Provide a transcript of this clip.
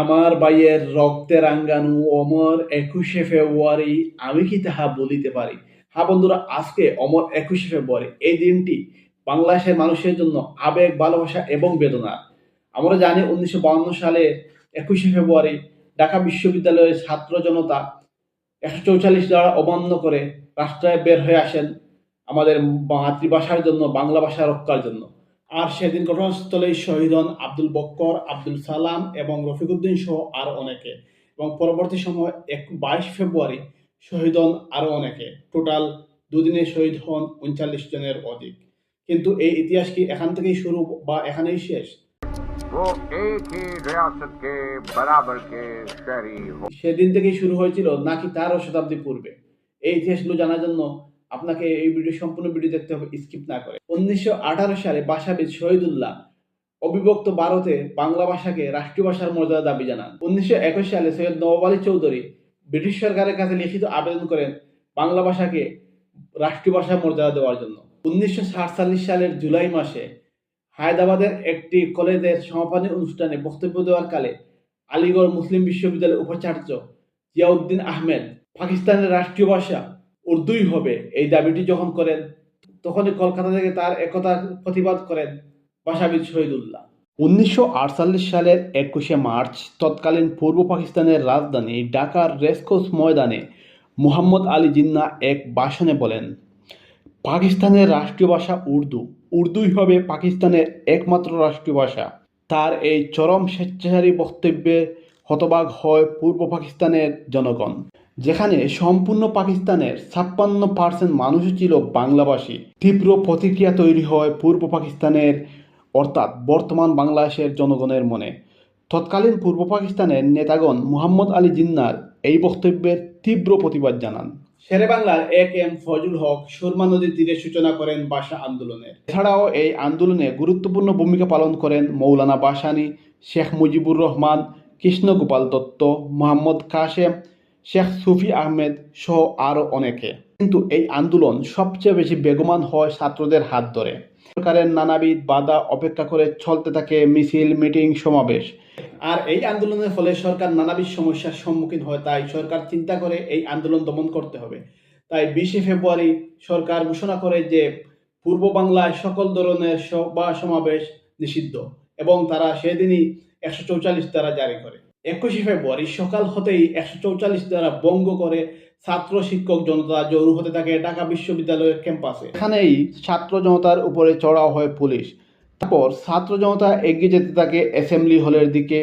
আমার ভাইয়ের রক্তের আঙ্গানু অমর একুশে ফেব্রুয়ারি, আমি কি তাহা বলিতে পারি? হ্যাঁ বন্ধুরা, আজকে অমর একুশে ফেব্রুয়ারি, এই দিনটি বাংলাদেশের মানুষের জন্য আবেগ, ভালোবাসা এবং বেদনা। আমরা জানি উনিশশো বাউন্ন সালে একুশে ফেব্রুয়ারি ঢাকা বিশ্ববিদ্যালয়ের ছাত্র জনতা একশো চৌচল্লিশ দ্বারা অমান্য করে রাস্তায় বের হয়ে আসেন আমাদের মাতৃভাষার জন্য, বাংলা ভাষা রক্ষার জন্য। আর সেদিন ঘটনাস্থলেই শহীদ হন আব্দুল বক্কর আব্দুল সালাম এবং রফিকউদ্দিন সহ আরও অনেকে। এবং পরবর্তী সময় এক বাইশ ফেব্রুয়ারি শহীদ হন আরও অনেকে। টোটাল দুদিনে শহীদ হন উনচল্লিশ জনের অধিক। কিন্তু এই ইতিহাস কি এখান থেকেই শুরু বা এখানেই শেষ? সেদিন থেকেই শুরু হয়েছিল নাকি তারও শতাব্দী পূর্বে? এই ইতিহাসগুলো জানার জন্য আপনাকে এই ভিডিও, সম্পূর্ণ ভিডিও দেখতে হবে, স্কিপ না করে। উনিশশো আঠারো সালে ভাষাবিদ শহীদুল্লাহ অবিভক্ত ভারতে বাংলা ভাষাকে রাষ্ট্রীয় ভাষার মর্যাদা দাবি জানান। উনিশশো একুশ সালে সৈয়দ নবাব আলী চৌধুরী ব্রিটিশ সরকারের কাছে লিখিত আবেদন করেন বাংলা ভাষাকে রাষ্ট্রীয় ভাষার মর্যাদা দেওয়ার জন্য। উনিশশো সাতচল্লিশ সালের জুলাই মাসে হায়দ্রাবাদের একটি কলেজের সমাপনী অনুষ্ঠানে বক্তব্য দেওয়ার কালে আলিগড় মুসলিম বিশ্ববিদ্যালয়ের উপাচার্য জিয়াউদ্দিন আহমেদ পাকিস্তানের রাষ্ট্রীয় ভাষা উর্দুই হবে। এই দাবিটি যখন করেন, তখনই কলকাতা থেকে তার একতা প্রতিবাদ করেন ভাষাবিদ শহীদুল্লাহ। উনিশশো আটচল্লিশ সালের একুশে মার্চ তৎকালীন পূর্ব পাকিস্তানের রাজধানী ঢাকার রেসকোর্স ময়দানে মুহাম্মদ আলী জিন্না এক ভাষণে বলেন, পাকিস্তানের রাষ্ট্রীয় ভাষা উর্দু। উর্দুই হবে পাকিস্তানের একমাত্র রাষ্ট্রীয় ভাষা। তার এই চরম স্বেচ্ছাচারী বক্তব্যে হতবাক হয় পূর্ব পাকিস্তানের জনগণ। যেখানে সম্পূর্ণ পাকিস্তানের ছাপ্পান্ন পার্সেন্ট মানুষই ছিল বাংলাভাষী। তীব্র প্রতিক্রিয়া তৈরি হয় পূর্ব পাকিস্তানের অর্থাৎ বর্তমান বাংলাদেশের জনগণের মনে। তৎকালীন পূর্ব পাকিস্তানের নেতাগণ মুহাম্মদ আলী জিন্নার এই বক্তব্যের তীব্র প্রতিবাদ জানান। শেরে বাংলার এক এম ফজল হক সুরমা নদীর তীরে সূচনা করেন ভাষা আন্দোলনের। এছাড়াও এই আন্দোলনে গুরুত্বপূর্ণ ভূমিকা পালন করেন মৌলানা বাসানি শেখ মুজিবুর রহমান কৃষ্ণগোপাল দত্ত মোহাম্মদ কাশেম শেখ সুফি আহমেদ সহ আরও অনেকে। কিন্তু এই আন্দোলন সবচেয়ে বেশি বেগমান হয় ছাত্রদের হাত ধরে। সরকারের নানাবিধ বাধা অপেক্ষা করে চলতে থাকে মিছিল, মিটিং, সমাবেশ। আর এই আন্দোলনের ফলে সরকার নানাবিধ সমস্যার সম্মুখীন হয়, তাই সরকার চিন্তা করে এই আন্দোলন দমন করতে হবে। তাই বিশে ফেব্রুয়ারি সরকার ঘোষণা করে যে, পূর্ব বাংলায় সকল ধরনের সভা সমাবেশ নিষিদ্ধ এবং তারা সেদিনই একশো চৌচল্লিশ দ্বারা জারি করে। একুশে ফেব্রুয়ারি সকাল হতেই একশো চৌচল্লিশ দ্বারা বঙ্গ করে ছাত্র শিক্ষক জনতা জরুর হতে থাকে ঢাকা বিশ্ববিদ্যালয়ের ক্যাম্পাসে। এখানেই ছাত্র জনতার উপরে চড়াও হয় পুলিশ। তারপর ছাত্র জনতা এগিয়ে যেতে থাকে অ্যাসেম্বলি হলের দিকে।